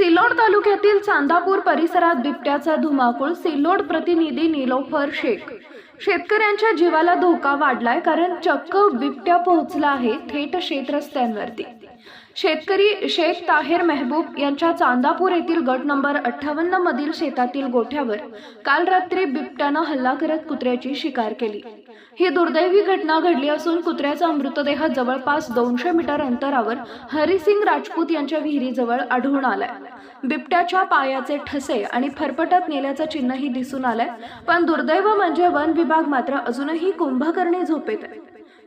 सिल्लोड तालुक्यातील चांदापूर परिसरात बिबट्याचा धुमाकूळ सिल्लोड प्रतिनिधी निलोफर शेख. शेतकऱ्यांच्या जीवाला धोका वाढलाय कारण चक्क बिबट्या पोहोचला आहे थेट शेत रस्त्यांवरती शेतकरी शेख ताहेर मेहबूब यांच्या चांदापूर येथील गट नंबर अठ्ठावन्न मधील शेतातील गोठ्यावर काल रात्री बिबट्यानं हल्ला करत कुत्र्याची शिकार केली. ही दुर्दैवी घटना घडली असून कुत्र्याचा मृतदेह जवळपास दोनशे मीटर अंतरावर हरिसिंग राजपूत यांच्या विहिरीजवळ आढळून आलाय. बिबट्याच्या पायाचे ठसे आणि फरफटत नेल्याचं चिन्हही दिसून आलंय पण दुर्दैव म्हणजे वन विभाग मात्र अजूनही कुंभकर्णी झोपेत आहे.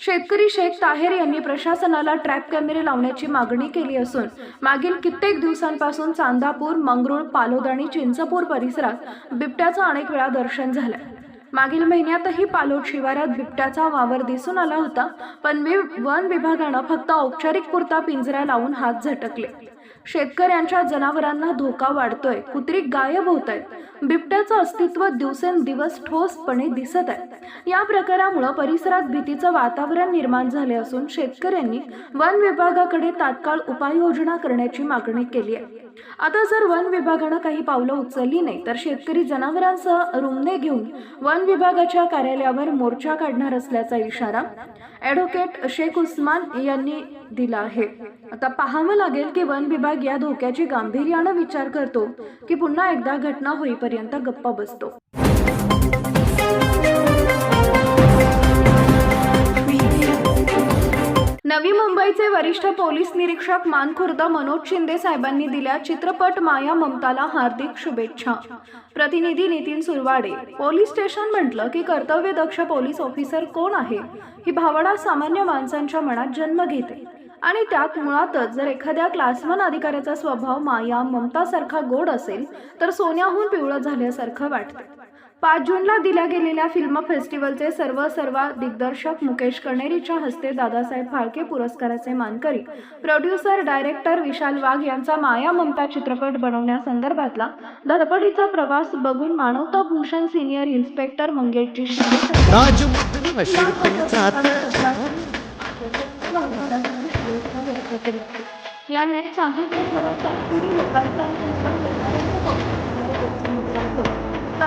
शेतकरी शेख ताहेर यांनी प्रशासनाला ट्रॅप कॅमेरे लावण्याची मागणी केली असून मागील कित्येक दिवसांपासून चांदापूर मंगरुळ पालोद आणि चिंचपूर परिसरात बिबट्याचं अनेक वेळा दर्शन झालंय. मागील महिन्यातही पालोट शिवारात बिबट्याचा वावर दिसून आला होता पण वन विभागानं फक्त औपचारिक पुरता पिंजरा लावून हात झटकले. शेतकऱ्यांच्या जनावरांना धोका वाढतोय कुत्री गायब होत आहेत बिबट्याचं अस्तित्व दिवसेंदिवस ठोसपणे दिसत आहे. या प्रकारामुळे परिसरात भीतीचं वातावरण निर्माण झाले असून शेतकऱ्यांनी वन विभागाकडे तात्काळ उपाययोजना करण्याची मागणी केली आहे. आता जर वन विभागानं काही पावलं उचलली नाही तर शेतकरी जनावरांसह रुमने घेऊन वन विभागाच्या कार्यालयावर मोर्चा काढणार असल्याचा इशारा ॲडव्होकेट शेख उस्मान यांनी दिला आहे. आता पाहावं लागेल की वन विभाग या धोक्याची गांभीर्यानं विचार करतो की पुन्हा एकदा घटना होईपर्यंत गप्पा बसतो. नवी मुंबईचे वरिष्ठ पोलीस निरीक्षक मानखुर्द मनोज शिंदे साहेबांनी दिल्या चित्रपट माया ममताला हार्दिक शुभेच्छा. प्रतिनिधी नितीन सुरवाडे पोलीस स्टेशन म्हटलं की कर्तव्यदक्ष पोलीस ऑफिसर कोण आहे? ही भावना सामान्य माणसांच्या मनात जन्म घेते. आणि त्यात मुळातच जर एखाद्या क्लास वन अधिकाऱ्याचा स्वभाव माया ममतासारखा गोड असेल तर सोन्याहून पिवळं झाल्यासारखं वाटतं. पाच जूनला दिल्या गेलेल्या फिल्म फेस्टिवलचे सर्व सर्व दिग्दर्शक मुकेश कणेरीच्या हस्ते दादासाहेब फाळके पुरस्काराचे मानकरी. प्रोड्युसर डायरेक्टर विशाल वाघ यांचा माया ममता चित्रपट बनवण्यासंदर्भातला धडपडीचा प्रवास बघून मानवता भूषण सिनियर इन्स्पेक्टर मंगेशजी याने सांगितलं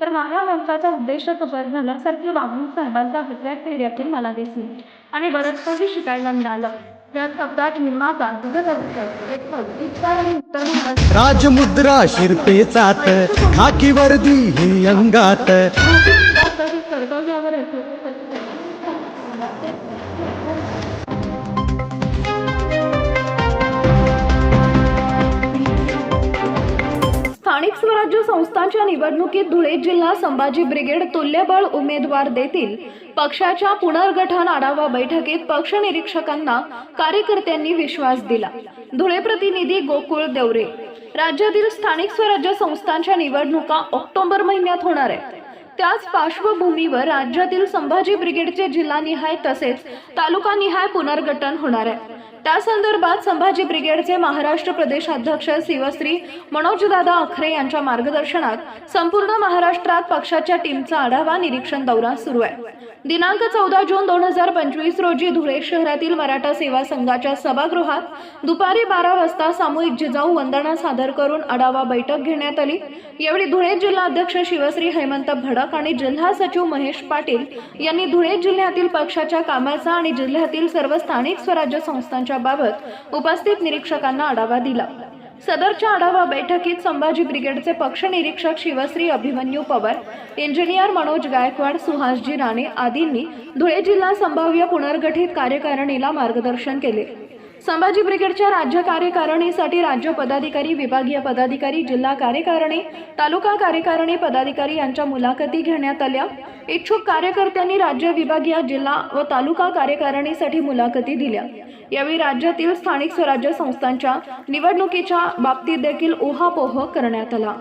तर माझ्या वंशाचा उद्देश सफल झाल्यासारखी वागणूक साहेबांचा अभिप्राय फेऱ्यातून मला दिसली. आणि बरंच काही शिकायला मिळालं. आणि उत्तर म्हणजे- राजमुद्रा शिरपेचात खाकी वर्दी ही अंगात. स्थानिक स्वराज्य संस्थांच्या निवडणुकीत धुळे जिल्हा संभाजी ब्रिगेड तुल्यबळ उमेदवार देतील. पक्षाच्या पुनर्गठन आढावा बैठकीत पक्ष निरीक्षकांना कार्यकर्त्यांनी विश्वास दिला. धुळे प्रतिनिधी गोकुळ देवरे. राज्यातील स्थानिक स्वराज्य संस्थांच्या निवडणुका ऑक्टोबर महिन्यात होणार आहेत. त्याच पार्श्वभूमीवर राज्यातील संभाजी ब्रिगेडचे जिल्हानिहाय तसेच तालुकानिहाय पुनर्गठन होणार आहे. त्या संदर्भात संभाजी ब्रिगेडचे महाराष्ट्र प्रदेश अध्यक्ष शिवश्री मनोजदादा अखरे यांच्या मार्गदर्शनात संपूर्ण महाराष्ट्रात पक्षाच्या टीमचा आढावा निरीक्षण दौरा सुरू आहे. दिनांक चौदा जून दोन हजार पंचवीस रोजी धुळे शहरातील मराठा सेवा संघाच्या सभागृहात दुपारी बारा वाजता सामूहिक जिजाऊ वंदना सादर करून आढावा बैठक घेण्यात आली. यावेळी धुळे जिल्हा अध्यक्ष शिवश्री हेमंत भडक आणि जिल्हा सचिव महेश पाटील यांनी धुळे जिल्ह्यातील पक्षाच्या कामाचा आणि जिल्ह्यातील सर्व स्थानिक स्वराज्य संस्थांच्या बाबत उपस्थित निरीक्षकांना आढावा दिला. सदरच्या आढावा बैठकीत संभाजी ब्रिगेडचे पक्ष निरीक्षक शिवश्री अभिमन्यू पवार इंजिनियर मनोज गायकवाड सुहासजी राणे आदींनी धुळे जिल्हा संभाव्य पुनर्गठित कार्यकारिणीला मार्गदर्शन केले. संभाजी ब्रिगेडच्या राज्य कार्यकारिणीसाठी राज्य पदाधिकारी विभागीय पदाधिकारी जिल्हा कार्यकारिणी तालुका कार्यकारिणी पदाधिकारी यांच्या मुलाखती घेण्यात आल्या. इच्छुक कार्यकर्त्यांनी राज्य विभागीय जिल्हा व तालुका कार्यकारिणीसाठी मुलाखती दिल्या. यावेळी राज्यातील स्थानिक स्वराज्य संस्थांच्या निवडणुकीच्या बाबतीत देखील ओहापोह करण्यात आला.